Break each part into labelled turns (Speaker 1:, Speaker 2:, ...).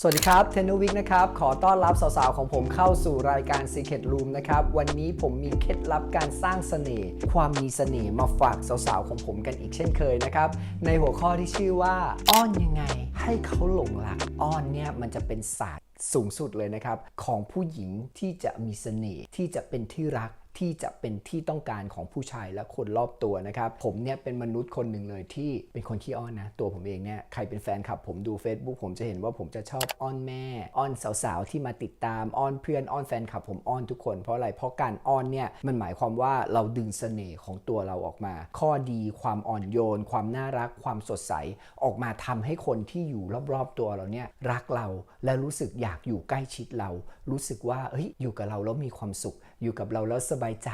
Speaker 1: สวัสดีครับเทนวิกนะครับ ขอต้อนรับสาวๆ ของผมเข้าสู่รายการ Secret Room นะครับ วันนี้ผมมีเคล็ดลับการสร้างเสน่ห์ความมีเสน่ห์มาฝากสาวๆ ของผมกันอีกเช่นเคยนะครับ ในหัวข้อที่ชื่อว่า อ้อนยังไง ให้เขาหลงรักอ้อนเนี่ยมันจะเป็นศาสตร์สูงสุดเลยนะครับ ของผู้หญิงที่จะมีเสน่ห์ที่จะเป็นที่รัก ที่จะเป็นที่ต้องการของผู้ชายและคนรอบตัวนะครับ ผมเนี่ยเป็นมนุษย์คนหนึ่งเลยที่เป็นคนขี้อ้อนนะ ตัวผมเองเนี่ยใครเป็นแฟนคลับ ผมดู Facebook ผมจะเห็นว่าผมจะชอบอ้อนแม่อ้อนสาวๆที่มาติดตามอ้อนเพื่อนอ้อนแฟนคลับ ผมอ้อนทุกคนเพราะอะไรเพราะการอ้อนเนี่ยมันหมายความว่าเราดึงเสน่ห์ของตัวเราออกมา ข้อดีความอ่อนโยน ความน่ารักความสดใสออกมาทำให้คนที่อยู่รอบๆตัวเราเนี่ยรักเราและรู้สึกอยากอยู่ใกล้ชิดเรา รู้สึกว่าเฮ้ยอยู่กับเราแล้วมีความสุข อยู่กับเราแล้วสบายใจ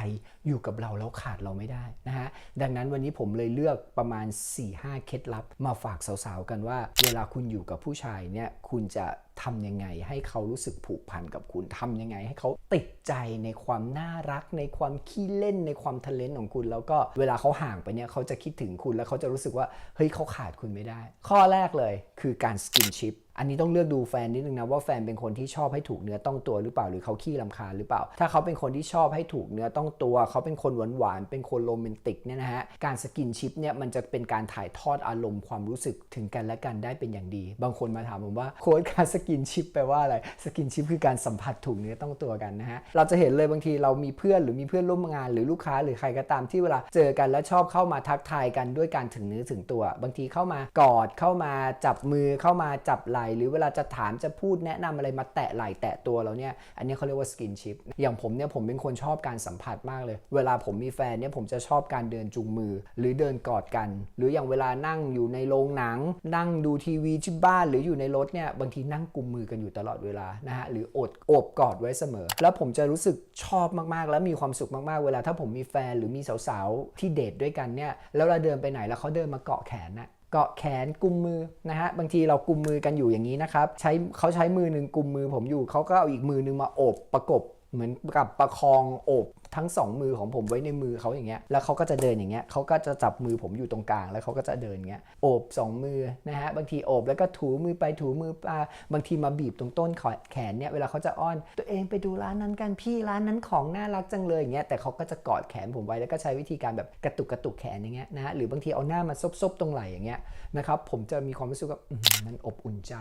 Speaker 1: อยู่กับเราแล้วขาดเราไม่ได้นะฮะดังนั้นวันนี้ผมเลยเลือกประมาณ 4-5 เคล็ดลับ มาฝากสาวๆกันว่า เวลาคุณอยู่กับผู้ชายเนี่ยคุณจะทำยังไงให้เขารู้สึกผูกพันกับคุณทำยังไงให้เขาติดใจในความน่ารัก ในความขี้เล่นในความทะเลนของคุณ แล้วก็เวลาเขาห่างไปเนี่ยเขาจะคิดถึงคุณแล้วเขาจะรู้สึกว่าเฮ้ยเขาขาดคุณไม่ได้ ข้อแรกเลยคือการสกินชิป อันนี้ต้องเลือกดูแฟนนิดนึงนะว่าแฟนเป็นคนที่ชอบให้ถูกเนื้อต้องตัวหรือเปล่าหรือเขาขี้ลำคาญหรือเปล่า ถ้าเขาเป็นคนที่ชอบให้ถูกเนื้อต้องตัว เขาเป็นคนหวานหวานเป็นคนโรแมนติกเนี่ยนะฮะการสกินชิปเนี่ยมันจะเป็นการถ่ายทอดอารมณ์ความรู้สึกถึงกันและกันได้เป็นอย่างดี บางคนมาถามผมว่าโค้ดการสกินชิปแปลว่าอะไรสกินชิปคือการสัมผัสถูกเนื้อต้องตัวกันนะฮะเราจะเห็นเลยบางทีเรามีเพื่อนหรือมีเพื่อนร่วมงาน หรือลูกค้าหรือใครก็ตามที่เวลาเจอกันแล้วชอบเข้ามาทักทายกันด้วยการถึงเนื้อถึงตัว บางทีเข้ามากอดเข้ามาจับมือเข้ามาจับไหลหรือเวลาจะถามจะพูดแนะนำอะไรมาแตะไหล่แตะตัวเราเนี่ยอันนี้เขาเรียกว่าสกินชิปอย่างผมเนี่ยผมเป็นคนชอบการสัมผัสมากเลย เวลาผมมีแฟนเนี่ยผมจะชอบการเดินจูงมือ หรือเดินกอดกัน หรืออย่างเวลานั่งอยู่ในโรงหนัง นั่งดูทีวีที่บ้านหรืออยู่ในรถเนี่ยบางทีนั่งกุมมือกันอยู่ตลอดเวลานะฮะหรืออบโอบกอดไว้เสมอ แล้วผมจะรู้สึกชอบมากๆ และมีความสุขมากๆ เวลาถ้าผมมีแฟนหรือมีสาวๆที่เดทด้วยกันเนี่ยแล้วเราเดินไปไหนแล้วเขาเดินมาเกาะแขนนะ เกาะแขนกุมมือนะฮะบางทีเรากุมมือกันอยู่อย่างนี้นะครับใช้เขาใช้มือหนึ่งกุมมือผมอยู่เขาก็เอาอีกมือหนึ่งมาโอบประกบเหมือนกับประคองโอบ ทั้งสองมือของผมไว้ในมือเขาอย่างเงี้ยแล้วเขาก็จะเดินอย่างเงี้ยเขาก็จะจับมือผมอยู่ตรงกลาง แล้วเขาก็จะเดินเงี้ยโอบสองมือนะฮะบางทีโอบแล้วก็ถูมือไปถูมือมาบางทีมาบีบตรงต้นแขนเนี่ยเวลาเขาจะอ้อน ตัวเองไปดูร้านนั้นกันพี่ร้านนั้นของน่ารักจังเลยอย่างเงี้ยแต่เขาก็จะกอดแขนผมไว้แล้วก็ใช้วิธีการแบบกระตุกกระตุกแขนอย่างเงี้ยนะฮะหรือบางทีเอาหน้ามาซบๆตรงไหล่อย่างเงี้ยนะครับผมจะมีความรู้สึกว่ามันอบอุ่นใจ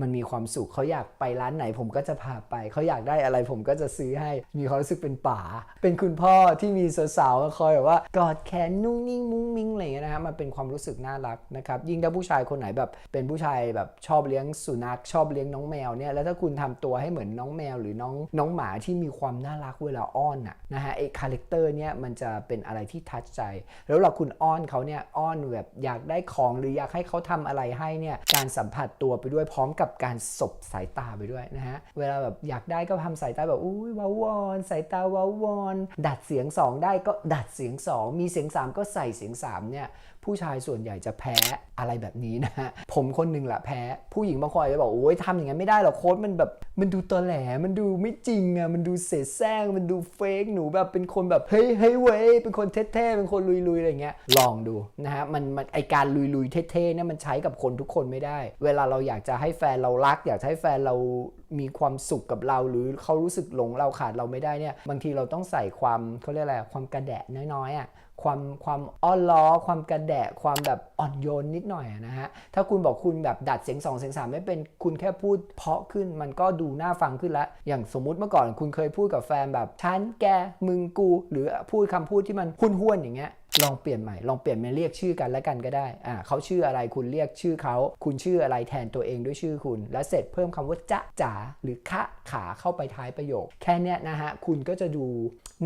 Speaker 1: มันมีความสุขเขาอยากไปร้านไหนผมก็จะพาไปเขาอยากได้อะไรผมก็จะซื้อให้มีความรู้สึกเป็นป๋าเป็นคุณพ่อที่มีสาวๆคอยแบบว่ากอดแขนนุ่งนิ่งมุ้งมิ้งอะไรเงี้ยนะฮะมันเป็นความรู้สึกน่ารักนะครับยิ่งถ้าผู้ชายคนไหนแบบเป็นผู้ชายแบบชอบเลี้ยงสุนัขชอบเลี้ยงน้องแมวเนี่ยแล้วถ้าคุณทำตัวให้เหมือนน้องแมวหรือน้องน้องหมาที่มีความน่ารักเวลาอ้อนน่ะนะฮะไอคาแรคเตอร์เนี่ยมันจะเป็นอะไรที่ทัชใจ แล้วเราคุณอ้อนเขาเนี่ยอ้อนแบบอยากได้ของหรืออยากให้เขาทำอะไรให้เนี่ยการสัมผัสตัวไปด้วยพร้อมกับการสบสายตาไปด้วยนะฮะเวลาแบบอยากได้ก็ทำสายตาแบบอุ้ยว้าวอนสายตาว้าวอนดัดเสียง 2 ได้ก็ดัดเสียง 2 มีเสียง 3 ก็ใส่เสียง3เนี่ยผู้ชายส่วนใหญ่จะแพ้อะไรแบบนี้นะฮะผมคนหนึ่งแหละแพ้ผู้หญิงบางคนอาจจะบอกโอ้ยทำอย่างนั้นไม่ได้หรอกโค้ดมันแบบมันดูตอแหลมันดูไม่จริงอะมันดูเสแสร้งมันดูเฟกหนูแบบเป็นคนแบบเฮ้ยเฮ้ยเว้ยเป็นคนเท่ๆเป็นคนลุยๆอะไรเงี้ยลองดูนะฮะมันมันไอการลุยๆเท่ๆเนี่ยมันใช้กับคนทุกคนไม่ได้ เวลาเราอยากจะให้แฟนเรารัก อยากให้แฟนเรามีความสุขกับเรา หรือเขารู้สึกหลงเราขาดเราไม่ได้เนี่ยบางทีเราต้องใส่ความเขาเรียกอะไรความกระแดะน้อยๆอะความความอ้อนล้อ ความกระแดะความแบบอ่อนโยนนิดหน่อยนะฮะถ้าคุณบอกคุณแบบดัดเสียงสองเสียงสามไม่เป็นคุณแค่พูดเพาะขึ้นมันก็ดูน่าฟังขึ้นละอย่างสมมุติเมื่อก่อนคุณเคยพูดกับแฟนแบบฉันแกมึงกู หรือพูดคำพูดที่มันห้วนๆอย่างเงี้ย ลองเปลี่ยนใหม่ลองเปลี่ยนมาเรียกชื่อกันแล้วกันก็ได้อ่าเขาชื่ออะไรคุณเรียกชื่อเขาคุณชื่ออะไรแทนตัวเองด้วยชื่อคุณ แล้วเสร็จเพิ่มคำว่าจ๊ะจ๋าหรือคะขาเข้าไปท้ายประโยค แค่นี้นะฮะคุณก็จะดู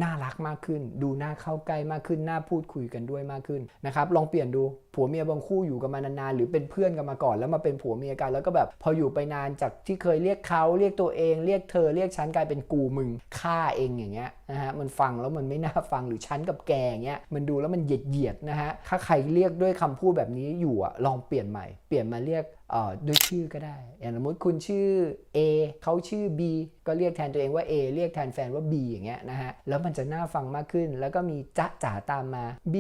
Speaker 1: น่ารักมากขึ้น ดูน่าเข้าใกล้มากขึ้นน่าพูดคุยกันด้วยมากขึ้นนะครับลองเปลี่ยนดูผัวเมียบางคู่อยู่กันมานานๆหรือเป็นเพื่อนกันมาก่อน แล้วมาเป็นผัวเมียกันแล้วก็แบบพออยู่ไปนานจากที่เคยเรียกเขาเรียกตัวเอง เรียกเธอเรียกฉันกลายเป็นกูมึงฆ่าเองอย่างเงี้ย นะฮะมันฟังแล้วมันไม่น่าฟังหรือฉันกับแกอย่างเงี้ยมันดูแล้วมันเหยียดเหยียดๆนะฮะถ้าใครเรียกด้วยคำพูดแบบนี้อยู่อะลองเปลี่ยนใหม่เปลี่ยนมาเรียกเอ่อด้วยชื่อก็ได้ อย่างสมมติคุณชื่อ A เขาชื่อ B ก็เรียกแทนตัวเองว่า A เรียกแทนแฟนว่า B อย่างเงี้ยนะฮะ แล้วมันจะน่าฟังมากขึ้น แล้วก็มีจ๊ะจ๋าตามมา B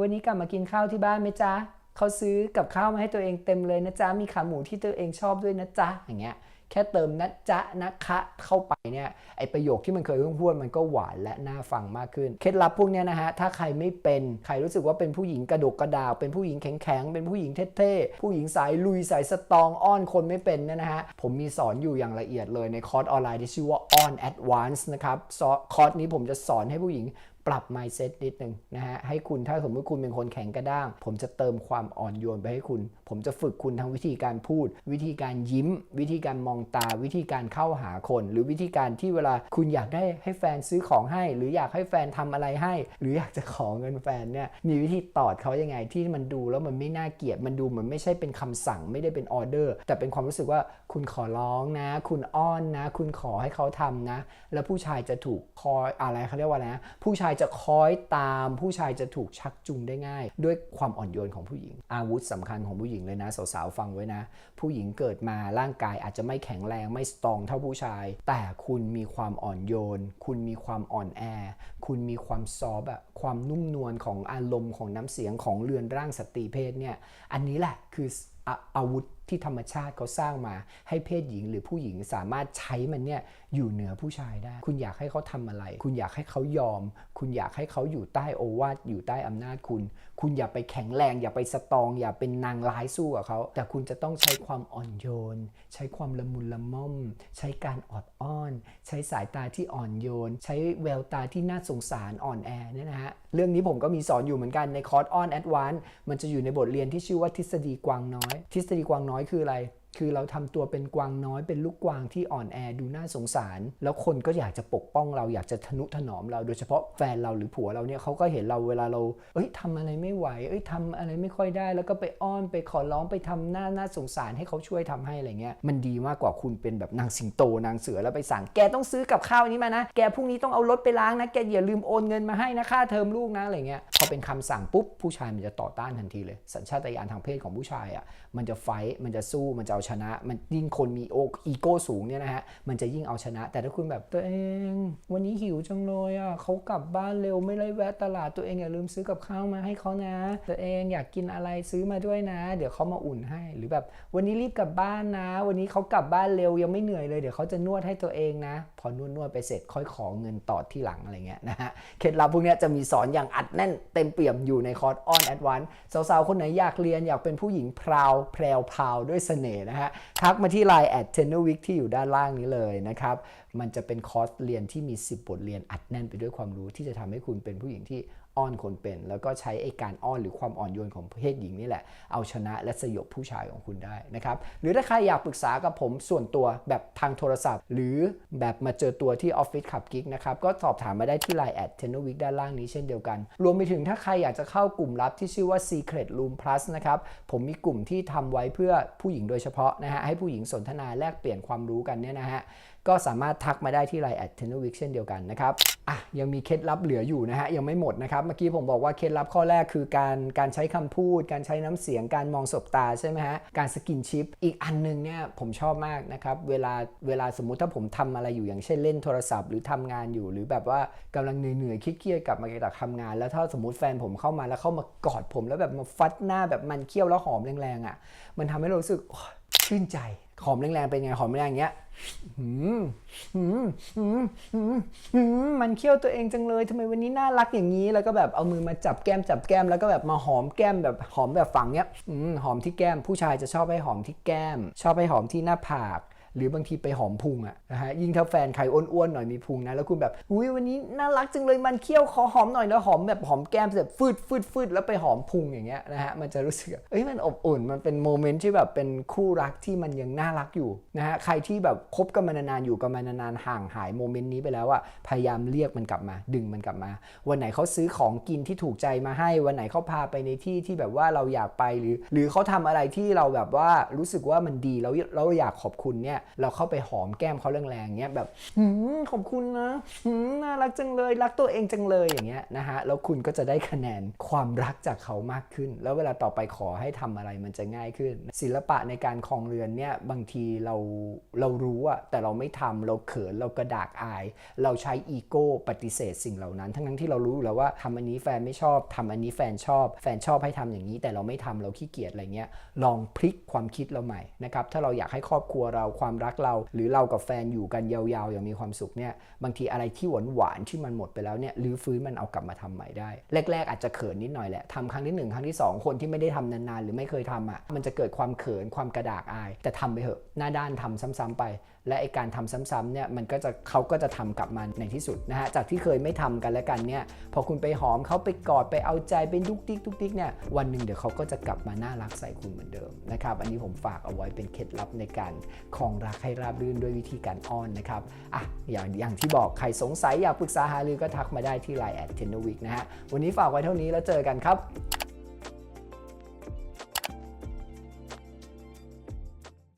Speaker 1: วันนี้กลับมากินข้าวที่บ้านไหมจ๊ะเขาซื้อกับข้าวมาให้ตัวเองเต็มเลยนะจ๊ะ มีขาหมูที่ตัวเองชอบด้วยนะจ๊ะ อย่างเงี้ย แค่เติมนะจ๊ะนะคะเข้าไปเนี่ยไอประโยคที่มันเคยพูดมันก็หวานและน่าฟังมากขึ้น เคล็ดลับพวกเนี้ยนะฮะถ้าใครไม่เป็นใครรู้สึกว่าเป็นผู้หญิงกระดกกระดาว เป็นผู้หญิงแข็งๆเป็นผู้หญิงเท่ๆผู้หญิงสายลุยสายสตองอ้อนคนไม่เป็นเนี่ยนะฮะผมมีสอนอยู่อย่างละเอียดเลยในคอร์สออนไลน์ที่ชื่อว่า on advance นะครับคอร์สนี้ผมจะสอนให้ผู้หญิง ปรับ mindset นิดนึงนะฮะให้คุณถ้าสมมติคุณเป็นคนแข็งกระด้าง ผมจะเติมความอ่อนโยนไปให้คุณ ผมจะฝึกคุณทั้งวิธีการพูด วิธีการยิ้ม วิธีการมองตา วิธีการเข้าหาคน หรือวิธีการที่เวลาคุณอยากได้ให้แฟนซื้อของให้ หรืออยากให้แฟนทำอะไรให้ หรืออยากจะขอเงินแฟนเนี่ยมีวิธีตอดเขายังไงที่มันดูแล้วมันไม่น่าเกลียดมันดูเหมือนไม่ใช่เป็นคำสั่งไม่ได้เป็นออเดอร์แต่เป็นความรู้สึกว่าคุณขอร้องนะ คุณอ้อนนะ คุณขอให้เขาทำนะ แล้วผู้ชายจะถูกคอยอะไรเขาเรียกว่าอะไรนะผู้ชายจะคอยตามผู้ชายจะถูกชักจูงได้ง่าย ด้วยความอ่อนโยนของผู้หญิง อาวุธสำคัญของผู้หญิงเลยนะสาวๆฟังไว้นะ ผู้หญิงเกิดมาร่างกายอาจจะไม่แข็งแรงไม่สตรองเท่าผู้ชาย แต่คุณมีความอ่อนโยน คุณมีความอ่อนแอ คุณมีความซอฟต์อะความนุ่มนวลของอารมณ์ของน้ำเสียงของเรือนร่างสตรีเพศเนี่ยอันนี้แหละคือออาวุธ ที่ธรรมชาติเขาสร้างมา ให้เพศหญิงหรือผู้หญิงสามารถใช้มันเนี่ยอยู่เหนือผู้ชายได้ คุณอยากให้เขาทำอะไร คุณอยากให้เขายอม คุณอยากให้เขาอยู่ใต้โอวาทอยู่ใต้อำนาจคุณ คุณอย่าไปแข็งแรง อย่าไปสตอง อย่าเป็นนางร้ายสู้กับเขาแต่คุณจะต้องใช้ความอ่อนโยน ใช้ความละมุนละม่อม ใช้การออดอ้อน ใช้สายตาที่อ่อนโยน ใช้แววตาที่น่าสงสารอ่อนแอเนี่ยนะฮะเรื่องนี้ผมก็มีสอนอยู่เหมือนกันในคอร์สออนแอดวานมันจะอยู่ในบทเรียนที่ชื่อว่าทฤษฎีกวางน้อย ทฤษฎีกวางน้อยคืออะไร คือเราทำตัวเป็นกวางน้อยเป็นลูกกวางที่อ่อนแอดูน่าสงสาร แล้วคนก็อยากจะปกป้องเราอยากจะทนุถนอมเราโดยเฉพาะแฟนเราหรือผัวเราเนี่ยเขาก็เห็นเราเวลาเราเอ้ยทำอะไรไม่ไหว เอ้ยทำอะไรไม่ค่อยได้ แล้วก็ไปอ้อนไปขอร้องไปทำหน้าน่าสงสารให้เขาช่วยทำให้อะไรเงี้ยมันดีมากกว่าคุณเป็นแบบนางสิงโตนางเสือแล้วไปสั่ง แกต้องซื้อกับข้าวนี้มานะ แกพรุ่งนี้ต้องเอารถไปล้างนะแกอย่าลืมโอนเงินมาให้นะค่าเทอมลูกนะอะไรเงี้ยพอเป็นคำสั่งปุ๊บผู้ชายมันจะต่อต้านทันทีเลย สัญชาตญาณทางเพศของผู้ชายอะมันจะไฟมันจะสู้มันจะเอาชนะ มันยิ่งคนมีโออีโก้สูงเนี่ยนะฮะมันจะยิ่งเอาชนะ แต่ถ้าคุณแบบตัวเอง วันนี้หิวจังเลยอะเขากลับบ้านเร็วไม่ได้แวะตลาดตัวเองอย่าลืมซื้อกับข้าวมาให้เขานะ ตัวเองอยากกินอะไรซื้อมาด้วยนะ เดี๋ยวเขามาอุ่นให้ หรือแบบวันนี้รีบกลับบ้านนะ วันนี้เขากลับบ้านเร็วยังไม่เหนื่อยเลยเดี๋ยวเขาจะนวดให้ตัวเองนะ พอนวดนวดไปเสร็จค่อยขอเงินต่อที่หลังอะไรเงี้ยนะฮะเคล็ดลับพวกเนี้ยจะมีสอนอย่างอัดแน่นเต็มเปี่ยมอยู่ในคอร์สออนแอดวานสาวๆคนไหนอยากเรียนอยากเป็นผู้หญิงพราวแพรวพราวด้วยเสน่ห์นะฮะ ทักมาที่ Line แอดเทนเนอร์วิกที่อยู่ด้านล่างนี้เลยนะครับ มันจะเป็นคอร์สเรียนที่มี 10 บทเรียนอัดแน่นไปด้วยความรู้ที่จะทำให้คุณเป็นผู้หญิงที่ อ้อนคนเป็น แล้วก็ใช้ไอ้การอ้อนหรือความอ่อนโยนของเพศหญิงนี่แหละ เอาชนะและสยบผู้ชายของคุณได้นะครับ หรือถ้าใครอยากปรึกษากับผมส่วนตัวแบบทางโทรศัพท์ หรือแบบมาเจอตัวที่ออฟฟิศขับกิ๊กนะครับ ก็สอบถามมาได้ที่ Line แอดเทนวิกด้านล่างนี้เช่นเดียวกัน รวมไปถึงถ้าใครอยากจะเข้ากลุ่มลับที่ชื่อว่า Secret Room Plus นะครับผมมีกลุ่มที่ทำไว้เพื่อผู้หญิงโดยเฉพาะนะฮะให้ผู้หญิงสนทนาแลกเปลี่ยนความรู้กันเนี่ยนะฮะ ก็สามารถทักมาได้ที่ Line แอดเทนวิกเช่นเดียวกันนะครับอะยังมีเคล็ดลับเหลืออยู่นะฮะยังไม่หมดนะครับ เมื่อกี้ผมบอกว่าเคล็ดลับข้อแรกคือการการใช้คำพูด การใช้น้ำเสียง การมองสบตาใช่ไหมฮะการสกินชิป อีกอันหนึงเนี่ยผมชอบมากนะครับเวลาเวลาสมมุติถ้าผมทำอะไรอยู่อย่างเช่นเล่นโทรศัพท์หรือทำงานอยู่ หรือแบบว่ากำลังเหนื่อยๆเครียดๆกลับมาจากทำงาน แล้วถ้าสมมติแฟนผมเข้ามาแล้วเข้ามากอดผม แล้วแบบมาฟัดหน้าแบบมันเคี้ยวแล้วหอมแรงๆอะมันทำให้เรารู้สึก ชื่นใจหอมแรงๆเป็นไงหอมแรงอย่างเงี้ยหืมหืมหืมหืมมันเคี้ยวตัวเองจังเลยทำไมวันนี้น่ารักอย่างนี้ แล้วก็แบบเอามือมาจับแก้มจับแก้มแล้วก็แบบมาหอมแก้มแบบหอมแบบฝังเนี้ยอืมหอมที่แก้มผู้ชายจะชอบให้หอมที่แก้ม ชอบให้หอมที่หน้าผาก หรือบางทีไปหอมพุงอะนะฮะยิ่งถ้าแฟนใครอ้วนๆหน่อยมีพุงนะแล้วคุณแบบอุ้ยวันนี้น่ารักจังเลยมันเคี้ยวขอหอมหน่อยแล้วหอมแบบหอมแก้มแบบฟืดฟืดฟืดแล้วไปหอมพุงอย่างเงี้ยนะฮะมันจะรู้สึกเอ้ยมันอบอุ่นมันเป็นโมเมนต์ที่แบบเป็นคู่รักที่มันยังน่ารักอยู่นะฮะใครที่แบบคบกันมานานๆอยู่กันมานานๆห่างหายโมเมนต์นี้ไปแล้วอะพยายามเรียกมันกลับมา ดึงมันกลับมา วันไหนเขาซื้อของกินที่ถูกใจมาให้วันไหนเขาพาไปในที่ที่แบบว่าเราอยากไปหรือ หรือเขาทำอะไรที่เราแบบว่ารู้สึกว่ามันดีแล้วเราอยากขอบคุณเนี่ยเราเข้าไปหอมแก้มเขาแรงๆเงี้ยแบบขอบคุณนะน่ารักจังเลย รักตัวเองจังเลยอย่างเงี้ยนะฮะแล้วคุณก็จะได้คะแนนความรักจากเขามากขึ้น แล้วเวลาต่อไปขอให้ทำอะไรมันจะง่ายขึ้น ศิลปะในการครองเรือนเนี่ยบางทีเราเรารู้อะแต่เราไม่ทำเราเขินเรากระดากอาย เราใช้อีโก้ปฏิเสธสิ่งเหล่านั้น ทั้งนั้นที่เรารู้แล้วว่าทำอันนี้แฟนไม่ชอบทำอันนี้แฟนชอบ แฟนชอบให้ทำอย่างนี้ แต่เราไม่ทำเราขี้เกียจอะไรเงี้ยลองพลิกความคิดเราใหม่นะครับถ้าเราอยากให้ครอบครัวเราความความรักเรา หรือเรากับแฟนอยู่กันยาวๆ อย่างมีความสุขเนี่ยบางทีอะไรที่หวานหวานๆที่มันหมดไปแล้วเนี่ยรื้อฟื้นมันเอากลับมาทำใหม่ได้ แรก ๆ อาจจะเขินนิดหน่อยแหละทำครั้งที่หนึ่งครั้งที่สองคนที่ไม่ได้ทำนานๆ หรือไม่เคยทำอะมันจะเกิดความเขินความกระดากอาย แต่ทำไปเถอะหน้าด้านทำซ้ำๆไป และไอการทำซ้ำๆเนี่ยมันก็จะเขาก็จะทำกลับมาในที่สุดนะฮะจากที่เคยไม่ทำกันแล้วกันเนี่ยพอคุณไปหอมเขาไปกอดไปเอาใจเป็นดุกดิกดุกดิกเนี่ยวันหนึ่งเดี๋ยวเขาก็จะกลับมาน่ารักใส่คุณเหมือนเดิมนะครับอันนี้ผมฝากเอาไว้เป็นเคล็ดลับในการครองรักให้ราบรื่นด้วยวิธีการอ้อนนะครับอะอย่างอย่างที่บอกใครสงสัยอยากปรึกษาหารือก็ทักมาได้ที่ Line แอดเทนวิกนะฮะวันนี้ฝากไว้เท่านี้แล้วเจอกันครับ